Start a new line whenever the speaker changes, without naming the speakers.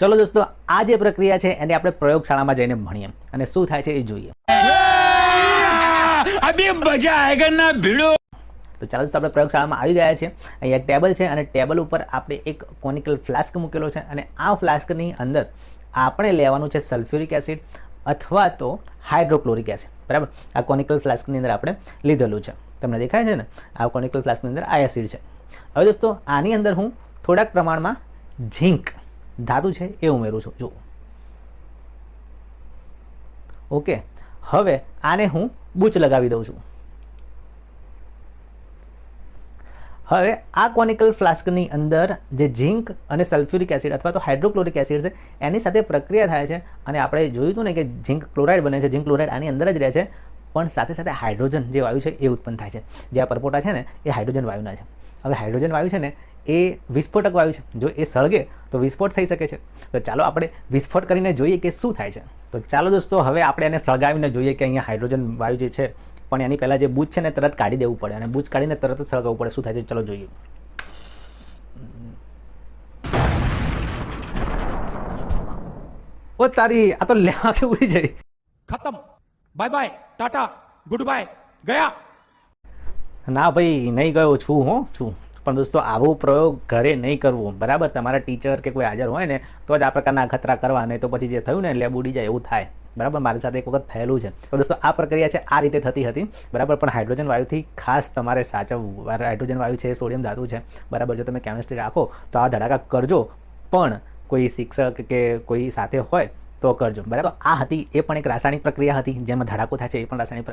ચલો દોસ્તો આ જે પ્રક્રિયા છે એને આપણે પ્રયોગશાળામાં જઈને ભણીએ. અને શું થાય છે એ જોઈએ. તો ચાલો દોસ્તો આપણે પ્રયોગશાળામાં આવી ગયા છે અહીંયા ટેબલ છે અને ટેબલ ઉપર આપણે એક કોનિકલ ફ્લાસ્ક મૂકેલો છે અને આ ફ્લાસ્કની અંદર આપણે લેવાનું છે સલ્ફ્યુરિક એસિડ અથવા તો હાઇડ્રોક્લોરિક એસિડ. બરાબર? આ કોનિકલ ફ્લાસ્કની અંદર આપણે લીધેલું છે. તમને દેખાય છે ને? આ કોનિકલ ફ્લાસ્કની અંદર આ એસિડ છે. હવે દોસ્તો આની અંદર હું થોડાક પ્રમાણમાં ઝીંક ધાતુ છે એ ઉમેરું છું. જુઓ. ઓકે. હવે આને હું બૂચ લગાવી દઉં છું. હવે આ કોનિકલ ફ્લાસ્કની અંદર જે ઝીંક અને સલ્ફ્યુરિક એસિડ અથવા તો હાઇડ્રોક્લોરિક એસિડ છે, એની સાથે પ્રક્રિયા થાય છે અને આપણે જોયું હતું ને કે ઝીંક ક્લોરાઇડ બને છે. ઝીંક ક્લોરાઇડ આની અંદર જ રહે છે, પણ સાથે સાથે હાઇડ્રોજન જે વાયુ છે એ ઉત્પન્ન થાય છે. જે આ પરપોટા છે ને, એ હાઇડ્રોજન વાયુના છે. હવે હાઇડ્રોજન વાયુ છે ને એ વિસ્ફોટક વાયુ છે. જો એ સળગે તો વિસ્ફોટ થઈ શકે છે. તો ચાલો આપણે વિસ્ફોટ કરીને જોઈએ કે શું થાય છે. તો ચાલો દોસ્તો હવે આપણે એને સળગાવીને જોઈએ કે અહીંયા હાઇડ્રોજન વાયુ જે છે પણ એની પહેલાં જે બૂચ છે ને તરત કાઢી દેવું પડે અને બૂચ કાઢીને તરત જ સળગાવવું પડે. શું થાય છે? ચાલો જોઈએ. ઓ તારી આ તો લેવા કે ઉડી જઈ.
ખતમ. Bye bye tata good bye ગયા.
ના ભાઈ નહીં ગયો છું હું છું. પણ દોસ્તો, આવો પ્રયોગ ઘરે નહીં કરવો. બરાબર? તમારા ટીચર કે કોઈ હાજર હોય ને, તો જ આ પ્રકારના અખતરા કરવા નહીં તો પછી જે થયું ને લેબ ઉડી જાય એવું થાય. બરાબર? મારી સાથે એક વખત થયેલું છે. તો દોસ્તો, આ પ્રક્રિયા છે, આ રીતે થતી હતી. બરાબર? પણ હાઇડ્રોજન વાયુથી ખાસ તમારે સાચવવું. હાઇડ્રોજન વાયુ છે, સોડિયમ ધાતુ છે. બરાબર? જો તમે કેમિસ્ટ્રી રાખો, તો આ ધડાકા કરજો. પણ કોઈ શિક્ષક કે કોઈ સાથે હોય, તો કરજો. બરાબર? આ હતી એ પણ એક રાસાયણિક પ્રક્રિયા હતી, જેમાં ધડાકો થાય છે, એ પણ રાસાયણિક